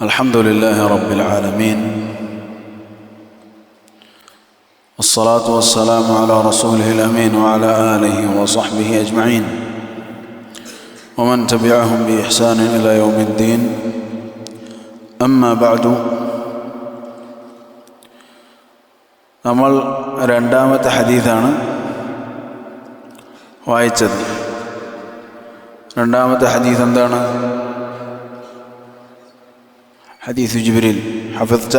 الحمد لله رب العالمين والصلاة والسلام على رسوله الأمين وعلى آله وصحبه أجمعين ومن تبعهم بإحسان إلى يوم الدين أما بعد നമ്മൾ രണ്ടാമത്തെ ഹദീസാണ് വായിച്ചത് രണ്ടാമത്തെ ഹദീസ് എന്താണ് حديث جبريل. حفظت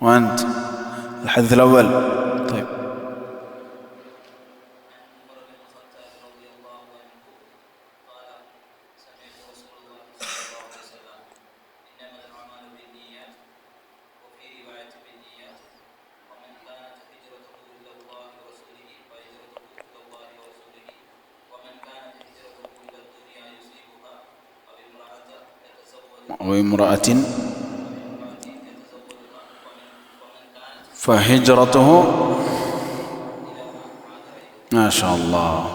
وأنت؟ الحديث الأول طيب وامرأة فهجرته. ما شاء الله.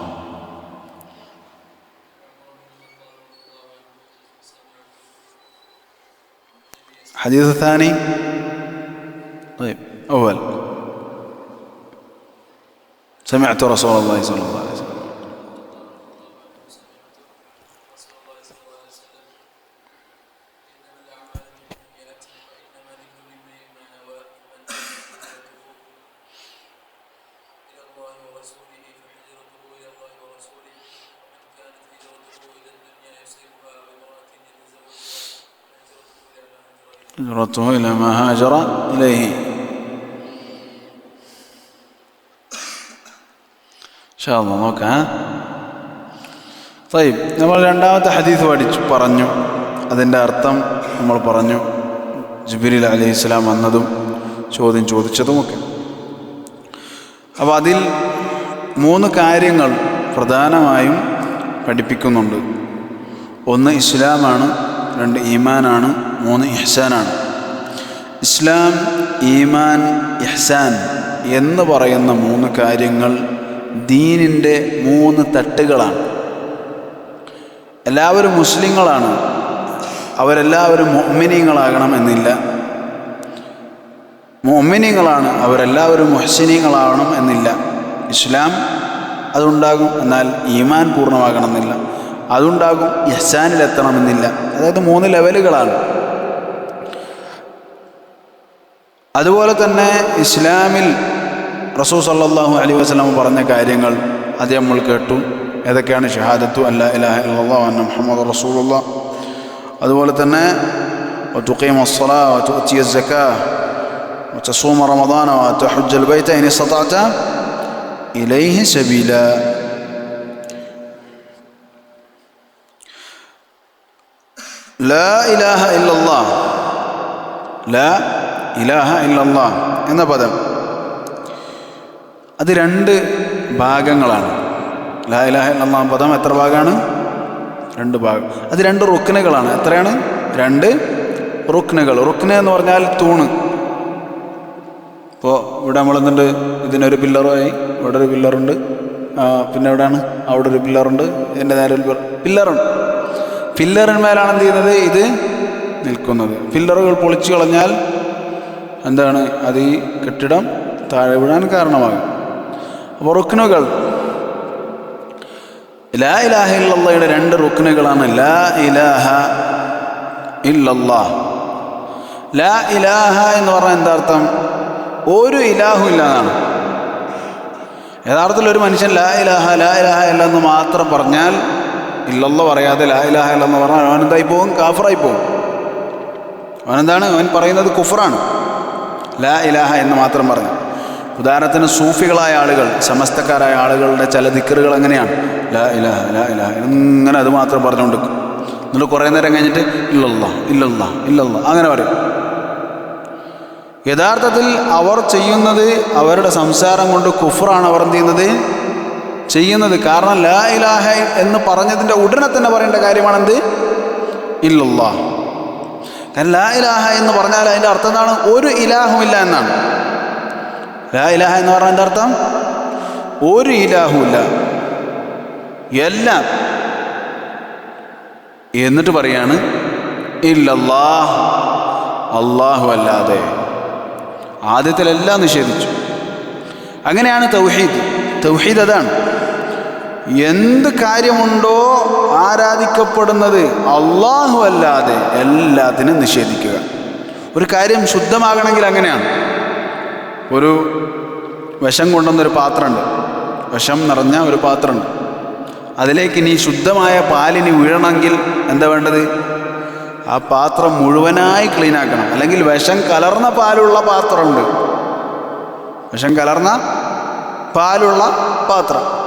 حديث الثاني. طيب أول. سمعت رسول الله صلى الله عليه وسلم هجرته إلى ما هاجر إليه إن شاء الله നോക്കാം طيب നമ്മൾ രണ്ടാമത്തെ ഹദീസ് പഠിച്ചു പറഞ്ഞു അതിൻ്റെ അർത്ഥം നമ്മൾ പറഞ്ഞു ജിബിരിൽ അലൈഹി ഇസ്ലാം വന്നതും ചോദ്യം ചോദിച്ചതുമൊക്കെ അപ്പോൾ അതിൽ മൂന്ന് കാര്യങ്ങൾ പ്രധാനമായും പഠിപ്പിക്കുന്നുണ്ട് ഒന്ന് ഇസ്ലാമാണ് രണ്ട് ഈമാനാണ് മൂന്ന് ഇഹ്സാനാണ്. ഇസ്ലാം ഈമാൻ ഇഹ്സാൻ എന്ന് പറയുന്ന മൂന്ന് കാര്യങ്ങൾ ദീനിന്റെ മൂന്ന് തട്ടുകളാണ്. എല്ലാവരും മുസ്ലിങ്ങളാണ്. അവരെല്ലാവരും മൊമ്മിനീങ്ങളാകണം എന്നില്ല മൊമ്മിനീങ്ങളാണ് അവരെല്ലാവരും മുഹസിനീങ്ങളാവണം എന്നില്ല. ഇസ്ലാം അതുണ്ടാകും എന്നാൽ ഈമാൻ പൂർണമാകണമെന്നില്ല. അതുണ്ടാകും യഹ്സാനിലെത്തണമെന്നില്ല അതായത് മൂന്ന് ലെവലുകളാണ്. അതുപോലെ തന്നെ ഇസ്ലാമിൽ റസൂ സല്ലാഹു അലൈ വസ്ലാം പറഞ്ഞ കാര്യങ്ങൾ അത് നമ്മൾ കേട്ടു ഏതൊക്കെയാണ് ഷഹാദത്തു അല്ല ഇലാഹ ഇല്ലാ അന്ന മുഹമ്മദ് റസൂലുള്ള അതുപോലെ തന്നെ وتقيم الصلاة وتؤتي الزكاة وتصوم رمضان وتحج البيت إن استطعت إليه سبيلا ലാ ഇലാഹ ഇല്ലല്ലാ ലാ ഇലാഹ ഇല്ലല്ലാ എന്ന പദം. അത് രണ്ട് ഭാഗങ്ങളാണ്. ലാ ഇലാഹ ഇല്ലല്ലാ പദം എത്ര ഭാഗമാണ് രണ്ട് ഭാഗം. അത് രണ്ട് റുക്നുകളാണ്. എത്രയാണ്? രണ്ട് റുക്നുകൾ. റുക്ന എന്ന് പറഞ്ഞാൽ തൂണ്. ഇപ്പോൾ ഇവിടെ നമ്മൾ എന്തുണ്ട് ഇതിനൊരു പില്ലറായി ഇവിടെ ഒരു പില്ലറുണ്ട്. പിന്നെ എവിടെയാണ്? അവിടെ ഒരു പില്ലറുണ്ട്. എന്റെ നേരെ ഒരു പില്ലറുണ്ട്. പില്ലറിന്മേലാണ് എന്ത് ചെയ്യുന്നത്? ഇത് നിൽക്കുന്നത്. പില്ലറുകൾ പൊളിച്ചു കളഞ്ഞാൽ എന്താണ്? അത് ഈ കെട്ടിടം താഴെ വീഴാൻ കാരണമാകും. അപ്പോൾ റുക്നുകൾ. ലാ ഇലാഹ ഇല്ലയുടെ രണ്ട് റുക്നുകളാണ്. ലാ ഇലാഹ ഇല്ലല്ലാ ലാ ഇലാഹ എന്ന് പറഞ്ഞാൽ എന്താ അർത്ഥം? ഒരു ഇലാഹും ഇല്ല എന്നാണ് യഥാർത്ഥത്തിൽ ഒരു മനുഷ്യൻ ലാ ഇലാഹ ലാ ഇലാഹ ഇല്ല എന്ന് മാത്രം പറഞ്ഞാൽ ഇല്ലല്ല പറയാതെ ലാ ഇലാഹ ഇല്ലെന്ന് പറഞ്ഞാൽ അവൻ എന്തായി പോകും കാഫറായി പോകും അവനെന്താണ് അവൻ പറയുന്നത് കുഫറാണ്. ലാ ഇലാഹ എന്ന് മാത്രം പറഞ്ഞു. ഉദാഹരണത്തിന് സൂഫികളായ ആളുകൾ സമസ്തക്കാരായ ആളുകളുടെ ചില ദിക്കറുകൾ എങ്ങനെയാണ്? ലാ ഇലാഹ ലാ ഇലാഹ ഇങ്ങനെ അത് മാത്രം പറഞ്ഞുകൊണ്ട് എന്നിട്ട് കുറേ നേരം കഴിഞ്ഞിട്ട് ഇല്ലല്ല ഇല്ലല്ല ഇല്ലല്ല അങ്ങനെ പറയും. യഥാർത്ഥത്തിൽ അവർ ചെയ്യുന്നത് അവരുടെ സംസാരം കൊണ്ട് കുഫറാണ് അവർ എന്ത് ചെയ്യുന്നത്? ചെയ്യുന്നത്. കാരണം ലാ ഇലാഹ എന്ന് പറഞ്ഞതിന്റെ ഉടനെ തന്നെ പറയേണ്ട കാര്യമാണെന്ത്? ഇല്ലല്ല. കാരണം ലാ ഇലാഹ എന്ന് പറഞ്ഞാൽ അതിന്റെ അർത്ഥം എന്താണ്? ഒരു ഇലാഹുമില്ല എന്നാണ്. ലാ ഇലാഹ എന്ന് പറഞ്ഞാൽ എന്താ അർത്ഥം? ഒരു ഇലാഹുമില്ല. എല്ലാം. എന്നിട്ട് പറയാണ് ഇല്ലല്ലാ അള്ളാഹു അല്ലാതെ. ആദ്യത്തിലെല്ലാം നിഷേധിച്ചു. അങ്ങനെയാണ് തൗഹീദ്. തൗഹീദ് അതാണ്. എന്ത് കാര്യമുണ്ടോ ആരാധിക്കപ്പെടുന്നത് അള്ളാഹു അല്ലാതെ എല്ലാത്തിനും നിഷേധിക്കുക. ഒരു കാര്യം ശുദ്ധമാകണമെങ്കിൽ അങ്ങനെയാണ്. ഒരു വിഷം കൊണ്ടുവന്നൊരു പാത്രമുണ്ട്. വിഷം നിറഞ്ഞ ഒരു പാത്രമുണ്ട്. അതിലേക്ക് ഇനി ശുദ്ധമായ പാലിനി വീഴണമെങ്കിൽ എന്താ വേണ്ടത്? ആ പാത്രം മുഴുവനായി ക്ലീൻ ആക്കണം. അല്ലെങ്കിൽ വിഷം കലർന്ന പാലുള്ള പാത്രമുണ്ട്. വിഷം കലർന്ന പാലുള്ള പാത്രം.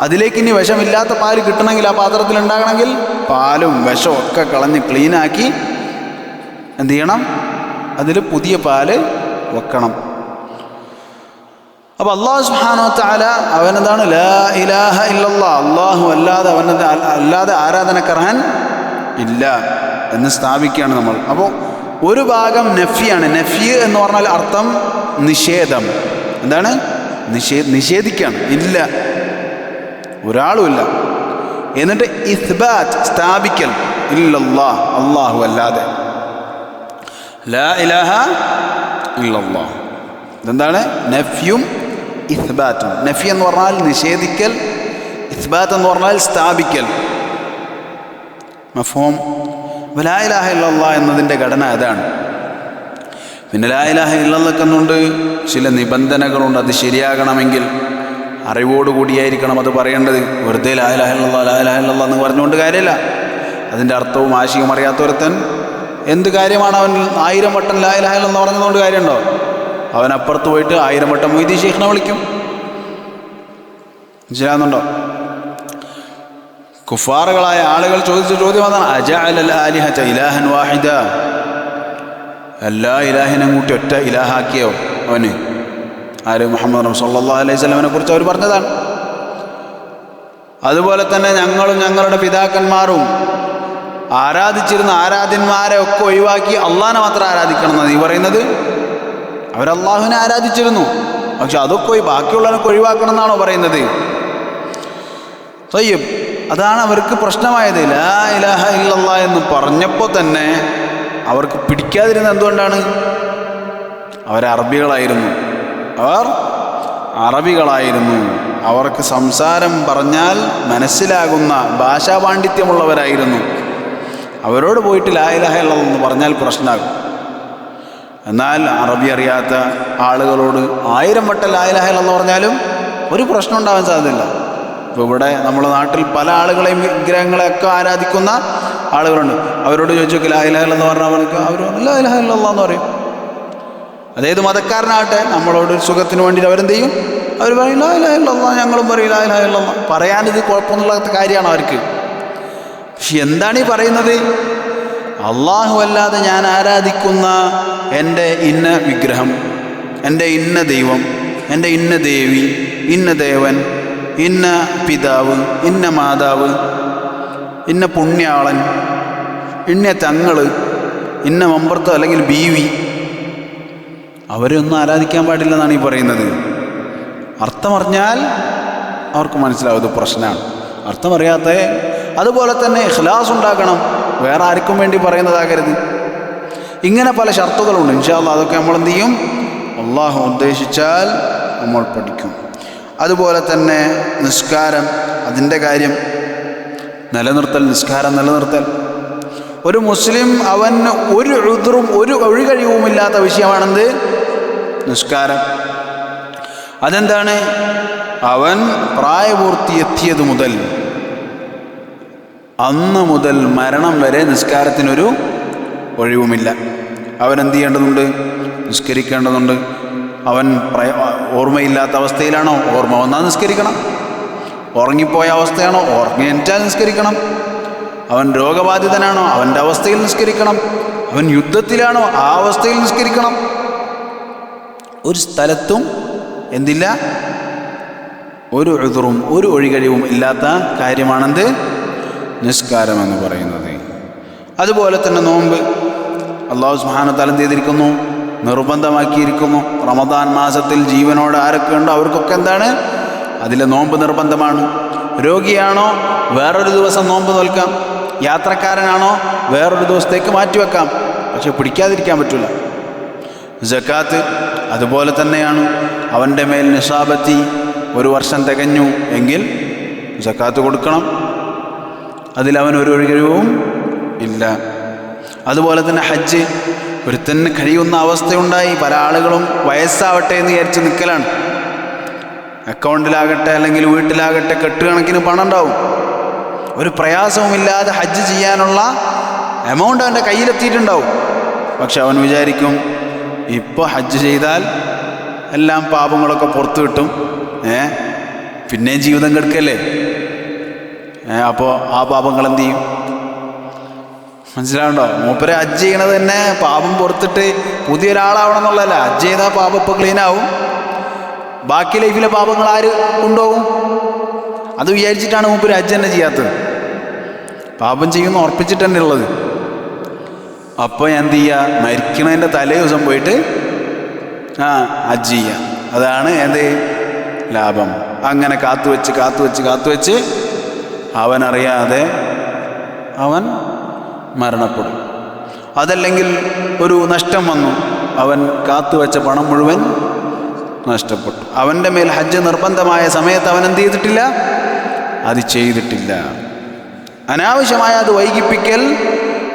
അതിലേക്ക് ഇനി വിഷമില്ലാത്ത പാൽ കിട്ടണമെങ്കിൽ ആ പാത്രത്തിൽ ഉണ്ടാകണമെങ്കിൽ പാലും വിഷവും ഒക്കെ കളഞ്ഞ് ക്ലീനാക്കി എന്ത് ചെയ്യണം? അതിൽ പുതിയ പാൽ വെക്കണം. അപ്പോൾ അള്ളാഹു സുഹാനോ താല അവനെന്താണ്? ലാ ഇലാഹ ഇല്ലല്ലാ. അള്ളാഹു അല്ലാതെ അവനെ അല്ലാതെ ആരാധനക്കർഹൻ ഇല്ല എന്ന് സ്ഥാപിക്കുകയാണ് നമ്മൾ. അപ്പോൾ ഒരു ഭാഗം നഫിയാണ്. നഫി എന്ന് പറഞ്ഞാൽ അർത്ഥം നിഷേധം. എന്താണ്? നിഷേ നിഷേധിക്കുകയാണ് ഇല്ല. ഒരാളുമില്ല. എന്നിട്ട് ഇസ്ബാത്ത് സ്ഥാപിക്കൽ ഇല്ലല്ലാ അള്ളാഹു അല്ലാതെ. ലാ ഇലാഹ ഇല്ലല്ലാ ഇതെന്താണ്? നഫ്യും ഇസ്ബാത്തും. നഫി എന്ന് പറഞ്ഞാൽ നിഷേധിക്കൽ ഇസ്ബാത്ത് എന്ന് പറഞ്ഞാൽ സ്ഥാപിക്കൽ. മഫോം ലാ ഇലാഹ ഇല്ലല്ലാ എന്നതിന്റെ ഘടന അതാണ്. പിന്നെ ലാ ഇലാഹ ഇല്ലല്ലൊക്കെ എന്നുണ്ട് ചില നിബന്ധനകളുണ്ട്. അത് ശരിയാകണമെങ്കിൽ അറിവോടുകൂടിയായിരിക്കണം അത് പറയേണ്ടത്. വെറുതെ ലാ ഇലാഹ ലാ ഇലാഹ എന്ന് പറഞ്ഞുകൊണ്ട് കാര്യമില്ല. അതിന്റെ അർത്ഥവും ആശയവും അറിയാത്തൊരുത്തൻ എന്ത് കാര്യമാണ് അവൻ ആയിരം വട്ടം എന്ന് പറഞ്ഞതുകൊണ്ട് കാര്യമുണ്ടോ? അവൻ അപ്പുറത്ത് പോയിട്ട് ആയിരം വട്ടം മൊയ്തി ഷെയ്ഖിനെ വിളിക്കും. മനസ്സിലാകുന്നുണ്ടോ കുഫാറുകളായ ആളുകൾ ചോദിച്ച ചോദ്യം അതാണ്. അജ അലിഹ ഇലാഹൻ വാഹിദ. എല്ലാ ഇലാഹിനും കൂട്ടി ഒറ്റ ഇലാഹാക്കിയോ അവന്? ആര് മുഹമ്മദ് സല്ലല്ലാഹു അലൈഹി സ്വലമിനെ കുറിച്ച് അവർ പറഞ്ഞതാണ്. അതുപോലെ തന്നെ ഞങ്ങളും ഞങ്ങളുടെ പിതാക്കന്മാരും ആരാധിച്ചിരുന്ന ആരാധ്യന്മാരെ ഒക്കെ ഒഴിവാക്കി അള്ളാഹിനെ മാത്രം ആരാധിക്കണം എന്നാണ് ഈ പറയുന്നത്. അവരല്ലാഹുവിനെ ആരാധിച്ചിരുന്നു. പക്ഷെ അതൊക്കെ ബാക്കിയുള്ളവരൊക്കെ ഒഴിവാക്കണം എന്നാണോ പറയുന്നത്. തയ്യം അതാണ് അവർക്ക് പ്രശ്നമായത്. ലാ ഇലാഹ ഇല്ലല്ലാ എന്ന് പറഞ്ഞപ്പോൾ തന്നെ അവർക്ക് പിടിക്കാതിരുന്നത് എന്തുകൊണ്ടാണ്? അവർ അറബികളായിരുന്നു. അവർ അറബികളായിരുന്നു. അവർക്ക് സംസാരം പറഞ്ഞാൽ മനസ്സിലാകുന്ന ഭാഷാപാണ്ഡിത്യമുള്ളവരായിരുന്നു. അവരോട് പോയിട്ട് ലാ ഇലാഹ ഇല്ലല്ലാ എന്ന് പറഞ്ഞാൽ പ്രശ്നമാകും. എന്നാൽ അറബി അറിയാത്ത ആളുകളോട് ആയിരം വട്ടം ലാ ഇലാഹ ഇല്ലല്ലാ എന്ന് പറഞ്ഞാലും ഒരു പ്രശ്നം ഉണ്ടാവാൻ സാധ്യതയില്ല. ഇപ്പോൾ ഇവിടെ നമ്മുടെ നാട്ടിൽ പല ആളുകളെയും വിഗ്രഹങ്ങളെയൊക്കെ ആരാധിക്കുന്ന ആളുകളുണ്ട്. അവരോട് ചോദിച്ചു നോക്കി ലാ ഇലാഹ ഇല്ലല്ലാ എന്ന് പറഞ്ഞാൽ അവർക്ക് അവർ ലാ ഇലാഹ ഇല്ലല്ലാ എന്ന് പറയും. അതേത് മതക്കാരനാകട്ടെ നമ്മളോട് സുഖത്തിന് വേണ്ടി അവരെന്ത് ചെയ്യും അവർ പറയും ലാ ഇലാഹ ഇല്ലല്ലാ ഞങ്ങളും പറയും ലാ പറയാനിത് കുഴപ്പമൊന്നുമില്ലാത്ത കാര്യമാണ് അവർക്ക്. പക്ഷെ എന്താണ് ഈ പറയുന്നത്? അള്ളാഹു അല്ലാതെ ഞാൻ ആരാധിക്കുന്ന എന്റെ ഇന്ന വിഗ്രഹം എന്റെ ഇന്ന ദൈവം എന്റെ ഇന്ന ദേവി ഇന്ന ദേവൻ ഇന്ന പിതാവ് ഇന്ന മാതാവ് ഇന്ന പുണ്യാളൻ ഇന്ന തങ്ങൾ ഇന്ന മമ്പർത്തോ അല്ലെങ്കിൽ ബീവി അവരെയൊന്നും ആരാധിക്കാൻ പാടില്ലെന്നാണ് ഈ പറയുന്നത്. അർത്ഥമറിഞ്ഞാൽ അവർക്ക് മനസ്സിലാവും ഇത് പ്രശ്നമാണ്. അർത്ഥമറിയാത്ത അതുപോലെ തന്നെ ഇഖ്ലാസ് ഉണ്ടാക്കണം വേറെ ആർക്കും വേണ്ടി പറയുന്നതാകരുത്. ഇങ്ങനെ പല ഷർത്തുകളുണ്ട്. ഇൻഷാല്ല അതൊക്കെ നമ്മൾ എന്ത് ചെയ്യും? അള്ളാഹു ഉദ്ദേശിച്ചാൽ നമ്മൾ പഠിക്കും. അതുപോലെ തന്നെ നിസ്കാരം അതിന്റെ കാര്യം. നിലനിർത്തൽ നിസ്കാരം നിലനിർത്തൽ. ഒരു മുസ്ലിം അവന് ഒരു ഉതിറും ഒരു ഒഴികഴിവുമില്ലാത്ത വിഷയമാണെന്ത്? നിസ്കാരം. അതെന്താണ്? അവൻ പ്രായപൂർത്തി എത്തിയത് മുതൽ അന്ന് മുതൽ മരണം വരെ നിസ്കാരത്തിനൊരു ഒഴിവുമില്ല. അവൻ എന്ത് ചെയ്യേണ്ടതുണ്ട്? നിസ്കരിക്കേണ്ടതുണ്ട്. അവൻ പ്രയ ഓർമ്മയില്ലാത്ത അവസ്ഥയിലാണോ? ഓർമ്മ വന്നാൽ നിസ്കരിക്കണം. ഉറങ്ങിപ്പോയ അവസ്ഥയാണോ? ഉറങ്ങിച്ചാൽ നിസ്കരിക്കണം. അവൻ രോഗബാധിതനാണോ? അവന്റെ അവസ്ഥയിൽ നിസ്കരിക്കണം. അവൻ യുദ്ധത്തിലാണോ? ആ അവസ്ഥയിൽ നിസ്കരിക്കണം. ഒരു സ്ഥലത്തും എന്തില്ല? ഒരു എതിറും ഒരു ഒഴികഴിവും ഇല്ലാത്ത കാര്യമാണെന്ത്? നിസ്കാരം എന്ന് പറയുന്നത്. അതുപോലെ തന്നെ നോമ്പ്. അള്ളാഹു സുഹാന തലം ചെയ്തിരിക്കുന്നു? നിർബന്ധമാക്കിയിരിക്കുന്നു. റമദാൻ മാസത്തിൽ ജീവനോട് ആരൊക്കെ ഉണ്ടോ അവർക്കൊക്കെ എന്താണ്? അതിലെ നോമ്പ് നിർബന്ധമാണ്. രോഗിയാണോ? വേറൊരു ദിവസം നോമ്പ് നോൽക്കാം. യാത്രക്കാരനാണോ? വേറൊരു ദിവസത്തേക്ക് മാറ്റിവെക്കാം. പക്ഷെ പിടിക്കാതിരിക്കാൻ പറ്റില്ല ജക്കാത്ത് അതുപോലെ തന്നെയാണ്. അവന്റെ മേൽ നിസാബത്തി ഒരു വർഷം തികഞ്ഞു എങ്കിൽ ജക്കാത്ത് കൊടുക്കണം. അതിലവൻ ഒരു ഒഴികഴിവും ഇല്ല. അതുപോലെ തന്നെ ഹജ്ജ് ഒരുത്തന് കഴിയുന്ന അവസ്ഥയുണ്ടായി. പല ആളുകളും വയസ്സാവട്ടെ എന്ന് വിചാരിച്ച് നിൽക്കലാണ് അക്കൗണ്ടിലാകട്ടെ അല്ലെങ്കിൽ വീട്ടിലാകട്ടെ കെട്ടുകണക്കിന് പണം ഉണ്ടാവും ഒരു പ്രയാസവുമില്ലാതെ ഹജ്ജ് ചെയ്യാനുള്ള എമൗണ്ട് അവന്റെ കയ്യിലെത്തിയിട്ടുണ്ടാവും. പക്ഷെ അവൻ വിചാരിക്കും ഇപ്പോൾ ഹജ്ജ് ചെയ്താൽ എല്ലാം പാപങ്ങളൊക്കെ പുറത്തു കിട്ടും. ഏ? പിന്നെയും ജീവിതം കെടുക്കല്ലേ? ഏ അപ്പോൾ ആ പാപങ്ങൾ എന്ത് ചെയ്യും? മനസ്സിലാവുണ്ടോ? മൂപ്പരെ ഹജ്ജ് ചെയ്യണത് തന്നെ പാപം പുറത്തിട്ട് പുതിയൊരാളാവണം എന്നുള്ളതല്ല ഹജ്ജ് ചെയ്താൽ പാപം ഇപ്പോൾ ക്ലീനാവും ബാക്കി ലൈഫിലെ പാപങ്ങൾ ആര് കൊണ്ടുപോകും? അത് വിചാരിച്ചിട്ടാണ് മൂപ്പര് ഹജ്ജ് തന്നെ ചെയ്യാത്തത്. പാപം ചെയ്യുമെന്ന് ഉറപ്പിച്ചിട്ട് ഉള്ളത് അപ്പോൾ എന്ത് ചെയ്യുക മരിക്കണതിന്റെ തലേ ദിവസം പോയിട്ട് ആ ഹജ്ജ് ചെയ്യുക അതാണ് എന്ത്? ലാഭം. അങ്ങനെ കാത്തുവെച്ച് കാത്തുവെച്ച് കാത്തുവെച്ച് അവനറിയാതെ അവൻ മരണപ്പെടും. അതല്ലെങ്കിൽ ഒരു നഷ്ടം വന്നു. അവൻ കാത്തുവെച്ച പണം മുഴുവൻ നഷ്ടപ്പെട്ടു. അവന്റെ മേൽ ഹജ്ജ് നിർബന്ധമായ സമയത്ത് അവൻ എന്ത് ചെയ്തിട്ടില്ല? അത് ചെയ്തിട്ടില്ല. അനാവശ്യമായ അത് വൈകിപ്പിക്കൽ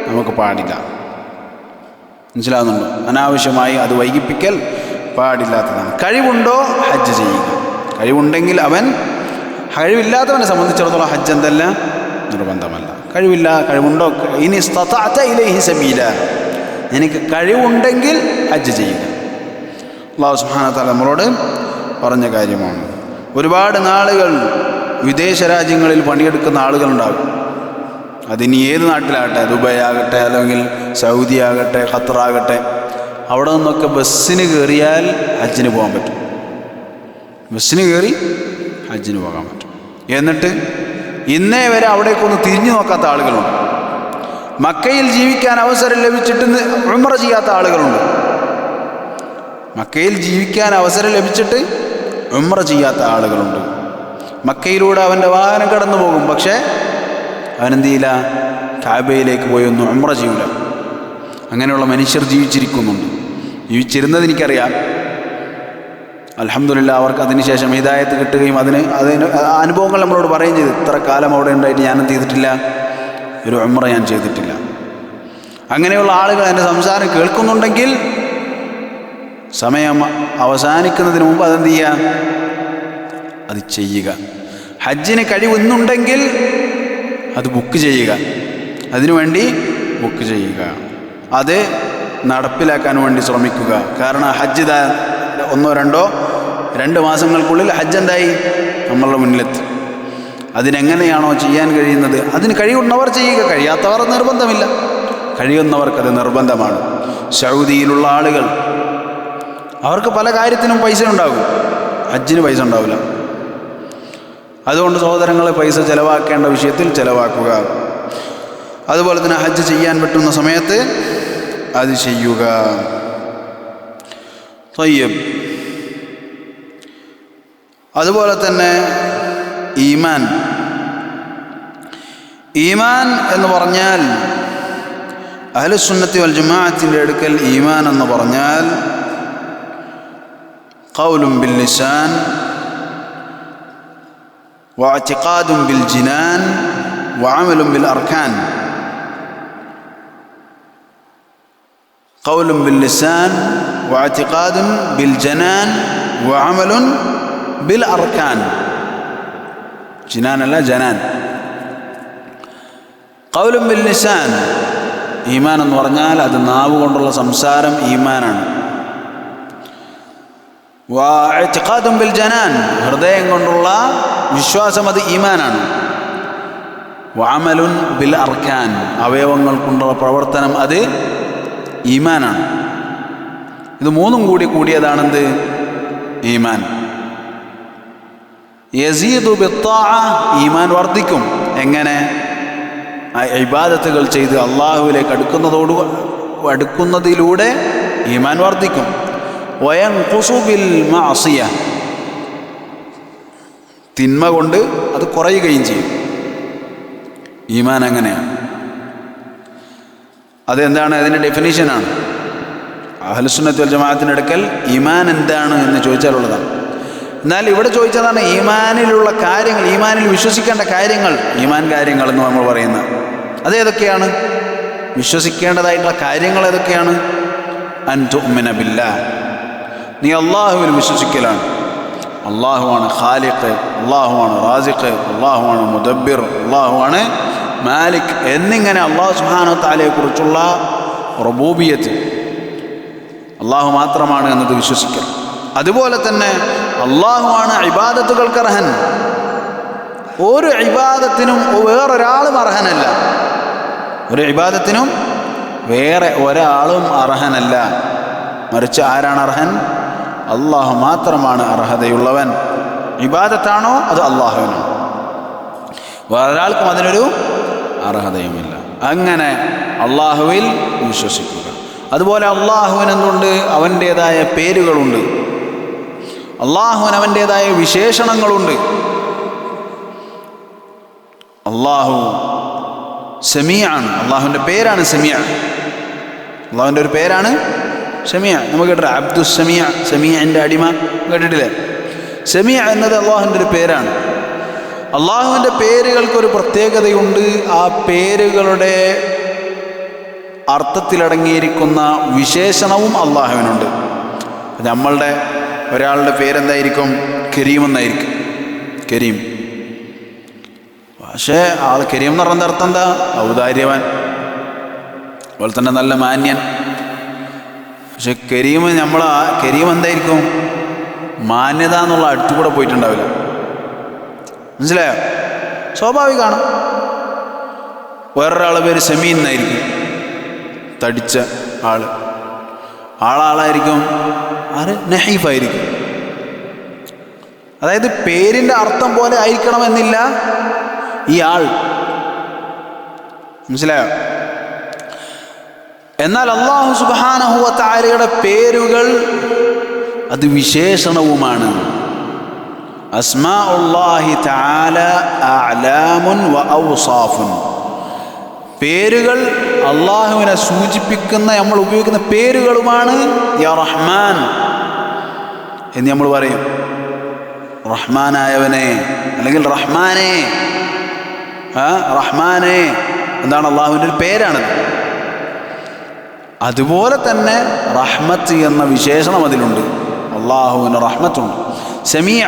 നമുക്ക് പാടില്ല. മനസ്സിലാകുന്നുണ്ടോ? അനാവശ്യമായി അത് വൈകിപ്പിക്കൽ പാടില്ലാത്തതാണ്. കഴിവുണ്ടോ? ഹജ്ജ് ചെയ്യുക. കഴിവുണ്ടെങ്കിൽ അവൻ കഴിവില്ലാത്തവനെ സംബന്ധിച്ചിടത്തോളം ഹജ്ജ് എന്തല്ല? നിർബന്ധമല്ല. കഴിവില്ല കഴിവുണ്ടോ? ഇനി ഇലൈഹി സബീല. എനിക്ക് കഴിവുണ്ടെങ്കിൽ ഹജ്ജ് ചെയ്യുക. അള്ളാഹു സുബ്ഹാനഹു നമ്മളോട് പറഞ്ഞ കാര്യമാണ്. ഒരുപാട് നാളുകൾ വിദേശ രാജ്യങ്ങളിൽ പണിയെടുക്കുന്ന ആളുകളുണ്ടാകും അതിനി ഏത് നാട്ടിലാകട്ടെ? ദുബായ് ആകട്ടെ അല്ലെങ്കിൽ സൗദി ആകട്ടെ ഖത്തറാകട്ടെ അവിടെ നിന്നൊക്കെ ബസ്സിന് കയറിയാൽ ഹജ്ജിന് പോകാൻ പറ്റും. ബസ്സിന് കയറി ഹജ്ജിന് പോകാൻ പറ്റും. എന്നിട്ട് ഇന്നേ വരെ അവിടേക്കൊന്ന് തിരിഞ്ഞു നോക്കാത്ത ആളുകളുണ്ട്. മക്കയിൽ ജീവിക്കാൻ അവസരം ലഭിച്ചിട്ട് ഉമ്ര ചെയ്യാത്ത ആളുകളുണ്ട്. മക്കയിൽ ജീവിക്കാൻ അവസരം ലഭിച്ചിട്ട് ഉമ്ര ചെയ്യാത്ത ആളുകളുണ്ട്. മക്കയിലൂടെ അവന്റെ വാഹനം കടന്നു പോകും പക്ഷേ അവനെന്ത് ചെയ്യില്ല കാബയിലേക്ക് പോയി ഒന്നും ഉമ്ര ചെയ്യൂല. അങ്ങനെയുള്ള മനുഷ്യർ ജീവിച്ചിരിക്കുന്നുണ്ട്. ജീവിച്ചിരുന്നത് എനിക്കറിയാം. അലഹമില്ല അവർക്ക് അതിനുശേഷം ഹിദായത്ത് കിട്ടുകയും അതിന് അതിന് അനുഭവങ്ങൾ നമ്മളോട് പറയുകയും ചെയ്തു. ഇത്ര കാലം അവിടെ ഉണ്ടായിട്ട് എന്ത് ചെയ്തിട്ടില്ല? ഒരു ഉമ്ര ഞാൻ ചെയ്തിട്ടില്ല. അങ്ങനെയുള്ള ആളുകൾ എന്റെ സംസാരം കേൾക്കുന്നുണ്ടെങ്കിൽ സമയം അവസാനിക്കുന്നതിന് മുമ്പ് അതെന്ത് ചെയ്യുക? അത് ചെയ്യുക. ഹജ്ജിന് കഴിവുന്നുണ്ടെങ്കിൽ അത് ബുക്ക് ചെയ്യുക. അതിനുവേണ്ടി ബുക്ക് ചെയ്യുക. അത് നടപ്പിലാക്കാൻ വേണ്ടി ശ്രമിക്കുക. കാരണം ഹജ്ജ് ദാ ഒന്നോ രണ്ടോ രണ്ട് മാസങ്ങൾക്കുള്ളിൽ ഹജ്ജ് എന്തായി? നമ്മളുടെ മുന്നിലെത്തി. അതിനെങ്ങനെയാണോ ചെയ്യാൻ കഴിയുന്നത്? അതിന് കഴിയുന്നവർ ചെയ്യുക. കഴിയാത്തവർ നിർബന്ധമില്ല. കഴിയുന്നവർക്കത് നിർബന്ധമാണ്. സൗദിയിലുള്ള ആളുകൾ അവർക്ക് പല കാര്യത്തിനും പൈസ ഉണ്ടാകും. ഹജ്ജിന് പൈസ ഉണ്ടാവില്ല. അതുകൊണ്ട് സഹോദരങ്ങളെ പൈസ ചിലവാക്കേണ്ട വിഷയത്തിൽ ചിലവാക്കുക. അതുപോലെ തന്നെ ഹജ്ജ് ചെയ്യാൻ പറ്റുന്ന സമയത്ത് അത് ചെയ്യുക. തയ്യബ് അതുപോലെ തന്നെ ഈമാൻ. ഈമാൻ എന്ന് പറഞ്ഞാൽ അഹലുസുന്നത്തി വൽജുമാഅത്തിന്റെ അടുക്കൽ ഈമാൻ എന്ന് പറഞ്ഞാൽ കൗലും ബിൽ ലിസാൻ واعتقاد بالجنان وعمل بالأركان قول باللسان واعتقاد بالجنان وعمل بالأركان جنان لا جنان قول باللسان ഈമാൻ എന്ന് പറഞ്ഞാൽ അത് നാവ് കൊണ്ടുള്ള സംസാരം ഈമാനാണ് വാഴ്ത്തിക്കാതും ബിൽ ജനാൻ ഹൃദയം കൊണ്ടുള്ള വിശ്വാസം അത് ഈമാനാണ്. വാമലുൻ ബിൽ അർക്കാൻ. അവയവങ്ങൾ കൊണ്ടുള്ള പ്രവർത്തനം അത് ഈമാനാണ്. ഇത് മൂന്നും കൂടി കൂടിയതാണെന്ത്? ഈമാൻ. യസീദു ഈമാൻ വർദ്ധിക്കും. എങ്ങനെ? ഇബാദത്തുകൾ ചെയ്ത് അള്ളാഹുവിലേക്ക് അടുക്കുന്നതോട് അടുക്കുന്നതിലൂടെ ഈമാൻ വർദ്ധിക്കും. വയൻ കുസുബിൽ മാസിയ തിന്മ കൊണ്ട് അത് കുറയുകയും ചെയ്യും. ഈമാൻ അങ്ങനെയാണ്. അതെന്താണ്? അതിന്റെ ഡെഫിനീഷനാണ് അഹലുസുന്നത്ത് വൽ അടുക്കൽ ഈമാൻ എന്താണ് എന്ന് ചോദിച്ചാലുള്ളതാണ്. എന്നാൽ ഇവിടെ ചോദിച്ചതാണ് ഈമാനിലുള്ള കാര്യങ്ങൾ ഈമാനിൽ വിശ്വസിക്കേണ്ട കാര്യങ്ങൾ ഈമാൻ കാര്യങ്ങൾ എന്ന് നമ്മൾ പറയുന്നത് അതേതൊക്കെയാണ്? വിശ്വസിക്കേണ്ടതായിട്ടുള്ള കാര്യങ്ങൾ ഏതൊക്കെയാണ്? അൻ അൻതുമിന ബില്ല നീ അള്ളാഹുവിൽ വിശ്വസിക്കലാണ്. അള്ളാഹുവാണ് ഖാലിഖ് അള്ളാഹുവാണ് റാസിഖ് അള്ളാഹുവാണ് മുദബ്ബിർ അള്ളാഹുവാണ് മാലിക് എന്നിങ്ങനെ അള്ളാഹു സുഹാനോ താലയെക്കുറിച്ചുള്ള റബൂബിയത്ത് അള്ളാഹു മാത്രമാണ് എന്നത് വിശ്വസിക്കൽ. അതുപോലെ തന്നെ അള്ളാഹുവാണ് ഇബാദത്തുകൾക്ക് അർഹൻ. ഒരു ഇബാദത്തിനും വേറൊരാളും അർഹനല്ല. ഒരു ഇബാദത്തിനും വേറെ ഒരാളും അർഹനല്ല. മറിച്ച് ആരാണ് അർഹൻ? അള്ളാഹു മാത്രമാണ് അർഹതയുള്ളവൻ. ഇബാദത്താണോ അത് അള്ളാഹുവിനോ വേറൊരാൾക്കും അതിനൊരു അർഹതയുമില്ല. അങ്ങനെ അള്ളാഹുവിൽ വിശ്വസിക്കുക. അതുപോലെ അള്ളാഹുവിനെന്തുണ്ട് അവന്റേതായ പേരുകളുണ്ട്. അള്ളാഹുവിന് അവന്റേതായ വിശേഷണങ്ങളുണ്ട്. അള്ളാഹു സെമിയാണ് അള്ളാഹുവിന്റെ പേരാണ് സെമിയ അള്ളാഹുവിന്റെ ഒരു പേരാണ് ഷമിയ നമുക്ക് കേട്ടോ അബ്ദു ഷമിയ ഷമിയന്റെ അടിമ. കേട്ടിട്ടില്ലേ? ഷമിയ എന്നത് അള്ളാഹുവിന്റെ ഒരു പേരാണ്. അള്ളാഹുവിന്റെ പേരുകൾക്കൊരു പ്രത്യേകതയുണ്ട്. ആ പേരുകളുടെ അർത്ഥത്തിലടങ്ങിയിരിക്കുന്ന വിശേഷണവും അള്ളാഹുവിനുണ്ട്. നമ്മളുടെ ഒരാളുടെ പേരെന്തായിരിക്കും? കരീം എന്നായിരിക്കും. കരീം. പക്ഷേ ആൾ കരീം എന്ന് പറഞ്ഞ അർത്ഥം എന്താ? ഔദാര്യവാൻ. അതുപോലെ തന്നെ നല്ല മാന്യൻ. പക്ഷെ കരീം നമ്മൾ കരീം എന്തായിരിക്കും? മാന്യത എന്നുള്ള അടുത്തുകൂടെ പോയിട്ടുണ്ടാവില്ല. മനസ്സിലായോ? സ്വാഭാവികമാണ് വേറൊരാളെ പേര് സെമീൻ എന്നായിരിക്കും. തടിച്ച ആൾ. ആളാളായിരിക്കും ആര്? നഹീഫായിരിക്കും. അതായത് പേരിന്റെ അർത്ഥം പോലെ ആയിരിക്കണമെന്നില്ല ഈ ആൾ. മനസ്സിലായോ? എന്നാൽ അള്ളാഹു സുബാനഹുവ താരയുടെ പേരുകൾ അത് വിശേഷണവുമാണ്. വ പേരുകൾ അള്ളാഹുവിനെ സൂചിപ്പിക്കുന്ന നമ്മൾ ഉപയോഗിക്കുന്ന പേരുകളുമാണ് യാ റഹ്മാൻ എന്ന് നമ്മൾ പറയും. റഹ്മാനായവനെ അല്ലെങ്കിൽ റഹ്മാനെ റഹ്മാനെ. എന്താണ് അള്ളാഹുവിന്റെ ഒരു പേരാണത്? അതുപോലെ തന്നെ റഹ്മത്ത് എന്ന വിശേഷണം അതിലുണ്ട്. അള്ളാഹുവിന് റഹ്മത്തുണ്ട്. സെമിയ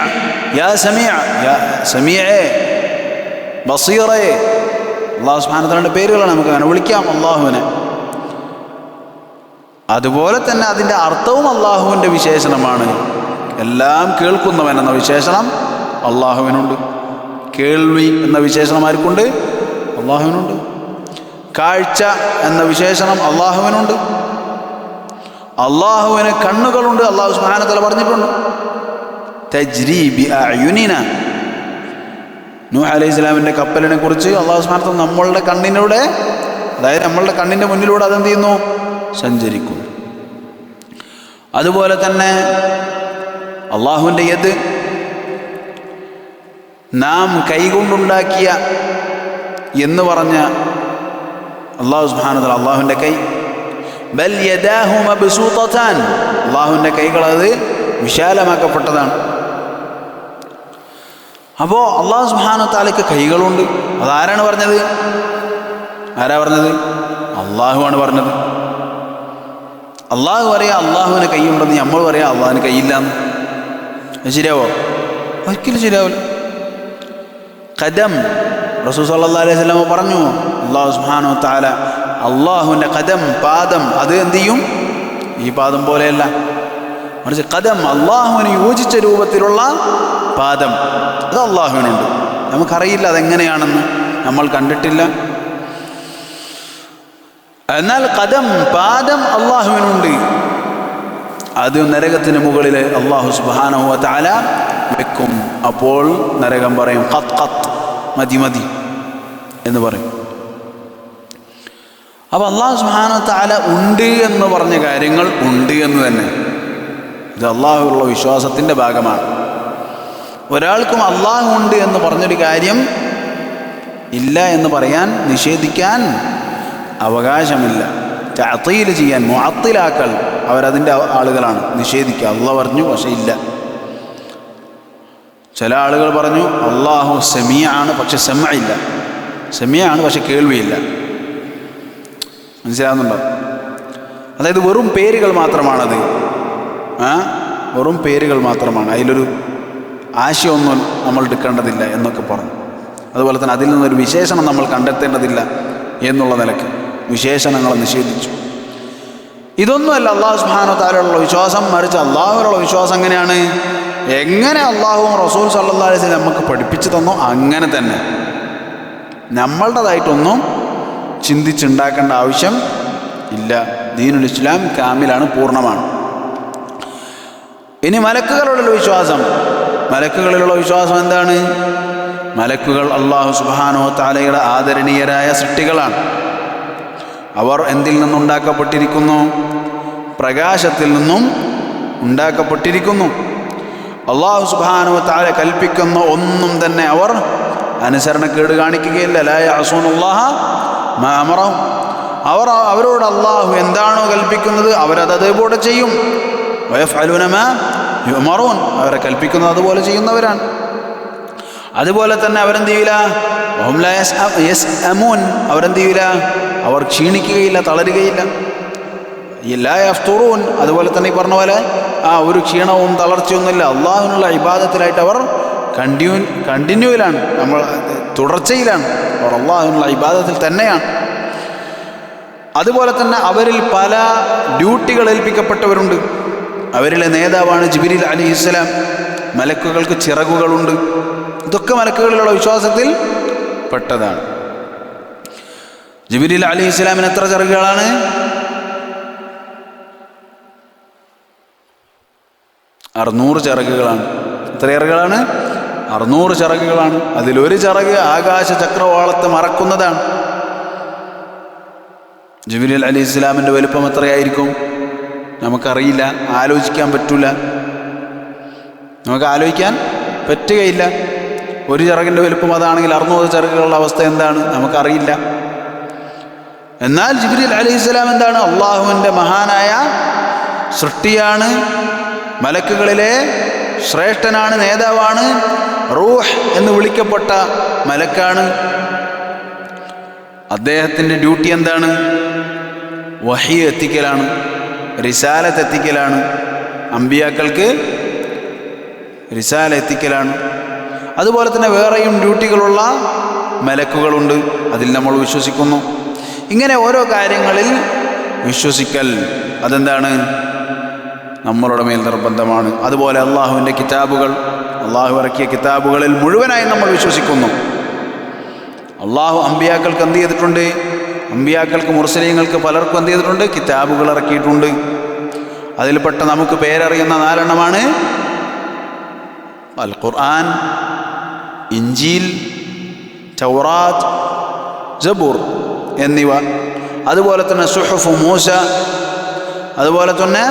യാ സെമിയ യാ സമീയേ ബസീറേ. അള്ളാഹു സ്മാനത്തിന്റെ പേരുകളാണ് നമുക്ക് അങ്ങനെ വിളിക്കാം അള്ളാഹുവിനെ അതുപോലെ തന്നെ അതിന്റെ അർത്ഥവും അള്ളാഹുവിന്റെ വിശേഷണമാണ്. എല്ലാം കേൾക്കുന്നവൻ എന്ന വിശേഷണം അള്ളാഹുവിനുണ്ട് കേൾവി എന്ന വിശേഷണം ആർക്കുണ്ട്? അള്ളാഹുവിനുണ്ട് കാഴ്ച എന്ന വിശേഷണം അള്ളാഹുവിനുണ്ട്. അള്ളാഹുവിന് കണ്ണുകളുണ്ട്. അള്ളാഹു സ്മഹാനത്തല പറഞ്ഞിട്ടുണ്ട്. തജ്രീബി അയുനിന അലൈഹി ഇസ്ലാമിന്റെ കപ്പലിനെ കുറിച്ച് അള്ളാഹു സ്മാനത്ത് നമ്മളുടെ കണ്ണിനൂടെ അതായത് നമ്മളുടെ കണ്ണിന്റെ മുന്നിലൂടെ അതെന്ത് ചെയ്യുന്നു? സഞ്ചരിക്കുന്നു. അതുപോലെ തന്നെ അള്ളാഹുവിന്റെ യത് നാം കൈകൊണ്ടുണ്ടാക്കിയ എന്ന് പറഞ്ഞ അള്ളാഹു സുബ്ഹാനഹു അള്ളാഹുവിന്റെ കൈ. ബൽ യദാഹു മബ്സൂതതാൻ അള്ളാഹുവിന്റെ വിശാലമാക്കപ്പെട്ടതാണ്. അപ്പോൾ അള്ളാഹു സുബ്ഹാനഹു താലയ്ക്ക് കൈകളുണ്ട്. അതാരാണ് പറഞ്ഞത്? ആരാ പറഞ്ഞത്? അള്ളാഹുവാണ് പറഞ്ഞത്. അള്ളാഹു പറയാം അള്ളാഹുവിന് കൈയുണ്ടെന്ന് നമ്മൾ പറയാം അള്ളാഹുവിന് കൈയില്ലാന്ന്. ശരിയാവോ? ഒരിക്കലും ശരിയാവില്ല. കദം റസൂസ് സല്ലല്ലാഹു അലൈഹി വസല്ലം പറഞ്ഞു അള്ളാഹു സുബ്ഹാനഹു താല അള്ളാഹുവിന്റെ കദം പാദം അത് എന്ത് ചെയ്യും? ഈ പാദം പോലെയല്ല. മറിച്ച് കദം അള്ളാഹുവിന് യോജിച്ച രൂപത്തിലുള്ള പാദം അത് അള്ളാഹുവിനുണ്ട്. നമുക്കറിയില്ല അതെങ്ങനെയാണെന്ന്. നമ്മൾ കണ്ടിട്ടില്ല. എന്നാൽ കദം പാദം അള്ളാഹുവിനുണ്ട്. അത് നരകത്തിന് മുകളിൽ അള്ളാഹു സുബാനഹുവ താല വെക്കും. അപ്പോൾ നരകം പറയും ഖത്ത് ഖത്ത് മതി മതി എന്ന് പറയും. അപ്പോൾ അള്ളാഹു സുബാന താല ഉണ്ട് എന്ന് പറഞ്ഞ കാര്യങ്ങൾ ഉണ്ട് എന്ന് തന്നെ. ഇത് അള്ളാഹുള്ള വിശ്വാസത്തിന്റെ ഭാഗമാണ്. ഒരാൾക്കും അള്ളാഹു ഉണ്ട് എന്ന് പറഞ്ഞൊരു കാര്യം ഇല്ല എന്ന് പറയാൻ നിഷേധിക്കാൻ അവകാശമില്ല. ചത്തയിൽ ചെയ്യാൻ മുഅത്തിലാക്കൽ അവരതിന്റെ ആളുകളാണ്. നിഷേധിക്കുക. അള്ള പറഞ്ഞു പക്ഷേ ഇല്ല. ചില ആളുകൾ പറഞ്ഞു അള്ളാഹു സെമിയ ആണ് പക്ഷെ സെമ ഇല്ല. സെമിയ ആണ് പക്ഷെ കേൾവിയില്ല. മനസ്സിലാകുന്നുണ്ടോ അതായത് വെറും പേരുകൾ മാത്രമാണത്. ആ? വെറും പേരുകൾ മാത്രമാണ്. അതിലൊരു ആശയമൊന്നും നമ്മൾ എടുക്കേണ്ടതില്ല എന്നൊക്കെ പറഞ്ഞു. അതുപോലെ തന്നെ അതിൽ നിന്നൊരു വിശേഷണം നമ്മൾ കണ്ടെത്തേണ്ടതില്ല എന്നുള്ള നിലയ്ക്ക് വിശേഷണങ്ങൾ നിഷേധിച്ചു. ഇതൊന്നുമല്ല അള്ളാഹു സുബാനോ താലുള്ള വിശ്വാസം. മറിച്ച് അള്ളാഹുവിലുള്ള വിശ്വാസം എങ്ങനെയാണ്? എങ്ങനെ അള്ളാഹുവും റസൂൽ സല്ലാ അലൈഹി നമുക്ക് പഠിപ്പിച്ചു തന്നോ? അങ്ങനെ തന്നെ. നമ്മളുടേതായിട്ടൊന്നും ചിന്തിച്ചുണ്ടാക്കേണ്ട ആവശ്യം ഇല്ല. ദീനുൽ ഇസ്ലാം കാമിലാണ് പൂർണമാണ്. ഇനി മലക്കുകളുള്ള വിശ്വാസം. മലക്കുകളിലുള്ള വിശ്വാസം എന്താണ്? മലക്കുകൾ അള്ളാഹു സുബാനോ താലയുടെ ആദരണീയരായ സൃഷ്ടികളാണ്. അവർ എന്തിൽ നിന്നുണ്ടാക്കപ്പെട്ടിരിക്കുന്നു പ്രകാശത്തിൽ നിന്നും ഉണ്ടാക്കപ്പെട്ടിരിക്കുന്നു. അള്ളാഹു സുബാനോ താല കൽപ്പിക്കുന്ന ഒന്നും തന്നെ അവർ അനുസരണക്കേട് കാണിക്കുകയില്ല. ലായ അസൂനുല്ലാഹ മാമറം അവർ അവരോട് അള്ളാഹു എന്താണോ കൽപ്പിക്കുന്നത് അവരത് അതേപോലെ ചെയ്യും. വയഫലുനമ യുമറൂൻ അവരെ കൽപ്പിക്കുന്നത് അതുപോലെ ചെയ്യുന്നവരാണ്. അതുപോലെ തന്നെ അവരെന്ത് ചെയ്യില്ല അമൂൻ അവരെന്ത് ചെയ്യില്ല അവർ ക്ഷീണിക്കുകയില്ല തളരുകയില്ല. എല്ലാ അഫ്തൂറൂൻ അതുപോലെ തന്നെ ഈ പറഞ്ഞ പോലെ ആ ഒരു ക്ഷീണവും തളർച്ചയൊന്നുമില്ല. അള്ളാഹുവിനുള്ള ഇബാദത്തിലായിട്ട് അവർ കണ്ടിന്യൂ കണ്ടിന്യൂവിലാണ് നമ്മൾ തുടർച്ചയിലാണ്. അവർ അള്ളാഹുവിനുള്ള ഇബാദത്തിൽ തന്നെയാണ്. അതുപോലെ തന്നെ അവരിൽ പല ഡ്യൂട്ടികൾ ഏൽപ്പിക്കപ്പെട്ടവരുണ്ട്. അവരിലെ നേതാവാണ് ജിബിരിൽ അലി ഇസ്ലാം മലക്കുകൾക്ക് ചിറകുകളുണ്ട്. ഇതൊക്കെ മലക്കുകളിലുള്ള വിശ്വാസത്തിൽ പെട്ടതാണ്. ജിബിരിൽ അലി ഇസ്ലാമിന് എത്ര ചിറകുകളാണ്? അറുന്നൂറ് ചിറകുകളാണ്. എത്ര ചിറകുകളാണ്? അറുന്നൂറ് ചിറകുകളാണ് അതിലൊരു ചിറക് ആകാശ ചക്രവാളത്തെ മറക്കുന്നതാണ്. ജിബിലിൽ അലി ഇസ്ലാമിന്റെ വലുപ്പം എത്രയായിരിക്കും? നമുക്കറിയില്ല. ആലോചിക്കാൻ പറ്റില്ല നമുക്ക് ആലോചിക്കാൻ പറ്റുകയില്ല. ഒരു ചിറകിന്റെ വലുപ്പം അതാണെങ്കിൽ അറുന്നൂറ് ചിറകുകളുടെ അവസ്ഥ എന്താണ്? നമുക്കറിയില്ല. എന്നാൽ ജിബ്രീൽ അലി ഇസ്ലാം എന്താണ്? അള്ളാഹുവിന്റെ മഹാനായ സൃഷ്ടിയാണ്. മലക്കുകളിലെ ശ്രേഷ്ഠനാണ് നേതാവാണ് റൂഹ് എന്ന് വിളിക്കപ്പെട്ട മലക്കാണ്. അദ്ദേഹത്തിന്റെ ഡ്യൂട്ടി എന്താണ്? വഹി എത്തിക്കലാണ് റിസാലത്ത് എത്തിക്കലാണ് അമ്പിയാക്കൾക്ക് റിസാല എത്തിക്കലാണ്. അതുപോലെ തന്നെ വേറെയും ഡ്യൂട്ടികളുള്ള മലക്കുകളുണ്ട് അതിൽ നമ്മൾ വിശ്വസിക്കുന്നു. ഇങ്ങനെ ഓരോ കാര്യങ്ങളിൽ വിശ്വസിക്കൽ അതെന്താണ്? നമ്മളുടെ മേൽ നിർബന്ധമാണ്. അതുപോലെ അള്ളാഹുവിന്റെ കിതാബുകൾ അള്ളാഹു ഇറക്കിയ കിതാബുകളിൽ മുഴുവനായി നമ്മൾ വിശ്വസിക്കുന്നു. അള്ളാഹു അമ്പിയാക്കൾക്ക് എന്ത് ചെയ്തിട്ടുണ്ട്? അമ്പിയാക്കൾക്ക് മുർസലീങ്ങൾക്ക് പലർക്കും എന്ത് ചെയ്തിട്ടുണ്ട്? കിതാബുകൾ ഇറക്കിയിട്ടുണ്ട്. അതിൽപ്പെട്ട നമുക്ക് പേരറിയുന്ന നാലെണ്ണമാണ്. അൽ ഖുർആൻ ഇഞ്ചീൽ ചൗറാത്ത് ജബൂർ എന്നിവ. അതുപോലെ തന്നെ സുഹഫ് മൂസ അതുപോലെ തന്നെ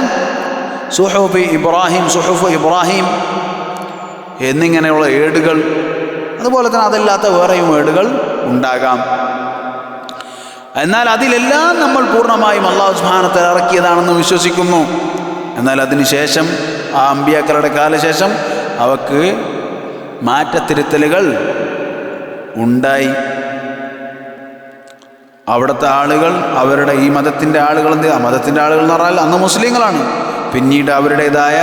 സുഹഫ് ഇബ്രാഹിം സുഹൂഫ് ഇബ്രാഹിം എന്നിങ്ങനെയുള്ള ഏടുകൾ. അതുപോലെ തന്നെ അതല്ലാത്ത വേറെയും ഏടുകൾ ഉണ്ടാകാം. എന്നാൽ അതിലെല്ലാം നമ്മൾ പൂർണമായും അള്ളാഹു സ്മാനത്തിൽ ഇറക്കിയതാണെന്ന് വിശ്വസിക്കുന്നു. എന്നാൽ അതിനുശേഷം ആ അമ്പിയാക്കളുടെ കാലശേഷം അവക്ക് മാറ്റത്തിരുത്തലുകൾ ഉണ്ടായി. അവിടുത്തെ ആളുകൾ അവരുടെ ഈ മതത്തിന്റെ ആളുകൾ എന്ത് മതത്തിന്റെ ആളുകൾ എന്ന് പറഞ്ഞാൽ അന്ന് മുസ്ലിങ്ങളാണ്. പിന്നീട് അവരുടേതായ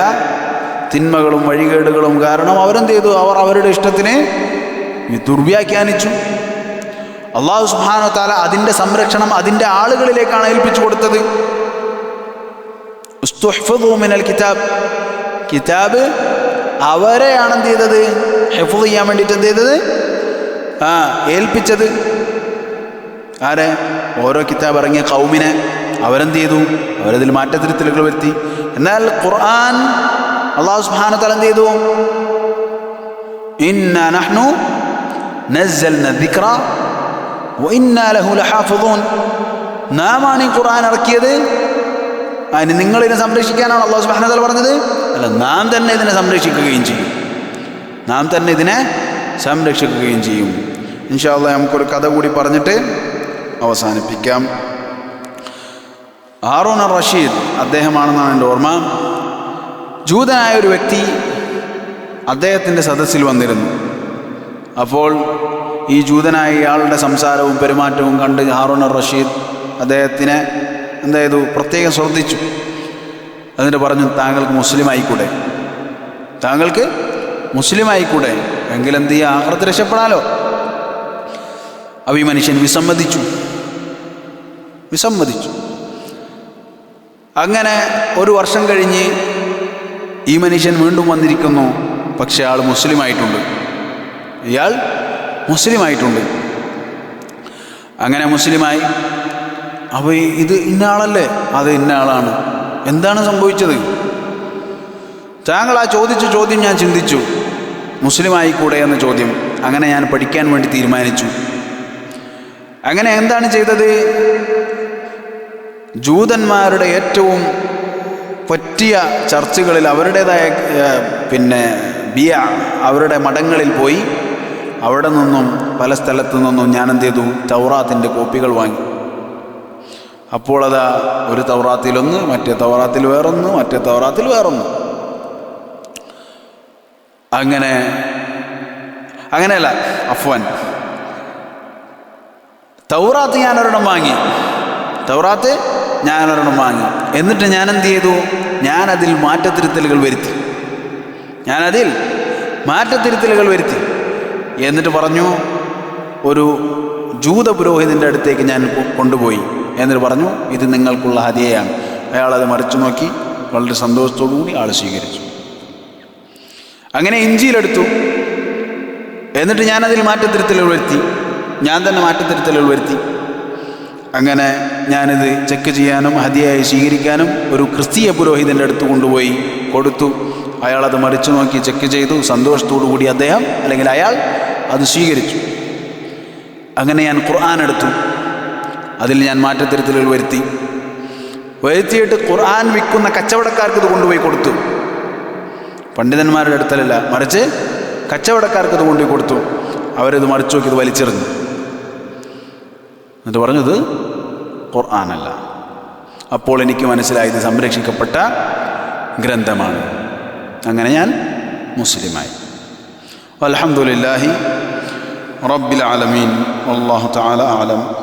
തിന്മകളും വഴികേടുകളും കാരണം അവരെന്ത് ചെയ്തു അവർ അവരുടെ ഇഷ്ടത്തിന് ദുർവ്യാഖ്യാനിച്ചു. അള്ളാഹു സുബാനോ താല അതിന്റെ സംരക്ഷണം അതിന്റെ ആളുകളിലേക്കാണ് ഏൽപ്പിച്ചു കൊടുത്തത്. മിനൽ കിതാബ്. കിതാബ് അവരെയാണ് എന്ത് ചെയ്തത് ഹെഫുദ് ചെയ്യാൻ വേണ്ടിയിട്ട് എന്ത് ചെയ്തത് ആ ഏൽപ്പിച്ചത്. ആരെ? ഓരോ കിതാബ് ഇറങ്ങിയ കൗമിനെ അവരെന്ത് ചെയ്തു അവരതിൽ മാറ്റത്തിരുത്തലുകൾ വരുത്തി. എന്നാൽ ഖുർആൻ അള്ളാഹു സുബ്ഹാനഹു എന്ത് ചെയ്തു? ഇന്ന നഹ്നു നസ്സൽന ദിക്റ വഇന്നാ ലഹു ലഹാഫിദൂൻ. നാമാണ് ഈ ഖുർആൻ ഇറക്കിയത്? അതിന് നിങ്ങളിതിനെ സംരക്ഷിക്കാനാണ് അള്ളാഹു തആല പറഞ്ഞത്? അല്ല നാം തന്നെ ഇതിനെ സംരക്ഷിക്കുകയും ചെയ്യും. നാം തന്നെ ഇതിനെ സംരക്ഷിക്കുകയും ചെയ്യും. ഇൻഷാ അള്ളാഹ് നമുക്കൊരു കഥ കൂടി പറഞ്ഞിട്ട് അവസാനിപ്പിക്കാം. ഹാറൂൺ അർ റഷീദ് അദ്ദേഹമാണെന്നാണ് എന്റെ ഓർമ്മ. ജൂതനായ ഒരു വ്യക്തി അദ്ദേഹത്തിന്റെ സദസ്സിൽ വന്നിരുന്നു. അപ്പോൾ ഈ ജൂതനായ ഇയാളുടെ സംസാരവും പെരുമാറ്റവും കണ്ട് ഹാറൂൺ അർ റഷീദ് അദ്ദേഹത്തിനെ എന്താ പ്രത്യേകം ശ്രദ്ധിച്ചു. എന്നിട്ട് പറഞ്ഞു താങ്കൾക്ക് മുസ്ലിം ആയിക്കൂടെ താങ്കൾക്ക് മുസ്ലിം ആയിക്കൂടെ എങ്കിലെന്ത് ചെയ്യുക ആഹ്റത്ത് രക്ഷപ്പെടാലോ? അപ്പോൾ ഈ മനുഷ്യൻ വിസമ്മതിച്ചു. വിസമ്മതിച്ചു. അങ്ങനെ ഒരു വർഷം കഴിഞ്ഞ് ഈ മനുഷ്യൻ വീണ്ടും വന്നിരിക്കുന്നു. പക്ഷെ ആൾ മുസ്ലിമായിട്ടുണ്ട്. ഇയാൾ മുസ്ലിമായിട്ടുണ്ട്. അങ്ങനെ മുസ്ലിമായി അപ്പോൾ ഇത് ഇന്ന ആളല്ലേ? അത് ഇന്ന ആളാണ്. എന്താണ് സംഭവിച്ചത്? താങ്കൾ ആ ചോദിച്ച ചോദ്യം ഞാൻ ചിന്തിച്ചു. മുസ്ലിമായി കൂടെ എന്ന ചോദ്യം. അങ്ങനെ ഞാൻ പഠിക്കാൻ വേണ്ടി തീരുമാനിച്ചു. അങ്ങനെ എന്താണ് ചെയ്തത്? ജൂതന്മാരുടെ ഏറ്റവും പറ്റിയ ചർച്ചുകളിൽ അവരുടേതായ പിന്നെ ബിയ അവരുടെ മഠങ്ങളിൽ പോയി അവിടെ നിന്നും പല സ്ഥലത്തു നിന്നും ഞാൻ എന്ത് ചെയ്തു തൗറാത്തിന്റെ കോപ്പികൾ വാങ്ങി. അപ്പോൾ അതാ ഒരു തൗറാത്തിലൊന്ന് മറ്റേ തൗറാത്തിൽ വേറൊന്ന് മറ്റേ തൗറാത്തിൽ വേറൊന്ന്. അങ്ങനെ അങ്ങനെയല്ല അഫ്വാൻ. തൗറാത്ത് ഞാൻ ഒരെണ്ണം വാങ്ങി. തൗറാത്ത് ഞാൻ ഒരെണ്ണം വാങ്ങി. എന്നിട്ട് ഞാൻ എന്ത് ചെയ്തു? ഞാനതിൽ മാറ്റത്തിരുത്തലുകൾ വരുത്തി. ഞാനതിൽ മാറ്റത്തിരുത്തലുകൾ വരുത്തി. എന്നിട്ട് പറഞ്ഞു ഒരു ജൂത പുരോഹിതന്റെ അടുത്തേക്ക് ഞാൻ കൊണ്ടുപോയി. എന്നിട്ട് പറഞ്ഞു ഇത് നിങ്ങൾക്കുള്ള ഹതിയാണ് അയാൾ അത് മറിച്ചു നോക്കി വളരെ സന്തോഷത്തോടു കൂടി ആൾ സ്വീകരിച്ചു. അങ്ങനെ ഇഞ്ചിയിലെടുത്തു. എന്നിട്ട് ഞാനതിൽ മാറ്റത്തിരുത്തലുകൾ വരുത്തി. ഞാൻ തന്നെ മാറ്റത്തിരുത്തലുകൾ വരുത്തി. അങ്ങനെ ഞാനിത് ചെക്ക് ചെയ്യാനും ഹതിയായി സ്വീകരിക്കാനും ഒരു ക്രിസ്തീയ പുരോഹിതന്റെ അടുത്ത് കൊണ്ടുപോയി കൊടുത്തു. അയാളത് മറിച്ചു നോക്കി ചെക്ക് ചെയ്തു. സന്തോഷത്തോടു കൂടി അദ്ദേഹം അല്ലെങ്കിൽ അയാൾ അത് സ്വീകരിച്ചു. അങ്ങനെ ഞാൻ ഖുർആൻ എടുത്തു. അതിൽ ഞാൻ മാറ്റത്തിരുത്തലുകൾ വരുത്തി. വരുത്തിയിട്ട് ഖുർആൻ വിൽക്കുന്ന കച്ചവടക്കാർക്ക് ഇത് കൊണ്ടുപോയി കൊടുത്തു. പണ്ഡിതന്മാരുടെ അടുത്തലല്ല മറിച്ച് കച്ചവടക്കാർക്ക് ഇത് കൊണ്ടുപോയി കൊടുത്തു. അവരത് മറിച്ചു നോക്കി ഇത് വലിച്ചെറിഞ്ഞു. എന്നിട്ട് പറഞ്ഞത് ഖുർആനല്ല. അപ്പോൾ എനിക്ക് മനസ്സിലായത് സംരക്ഷിക്കപ്പെട്ട ഗ്രന്ഥമാണ്. അങ്ങനെ ഞാൻ മുസ്ലിമായി. അലഹമുല്ലാഹി റബ്ബിൽ ആലമീൻ. അള്ളാഹു താല ആലം.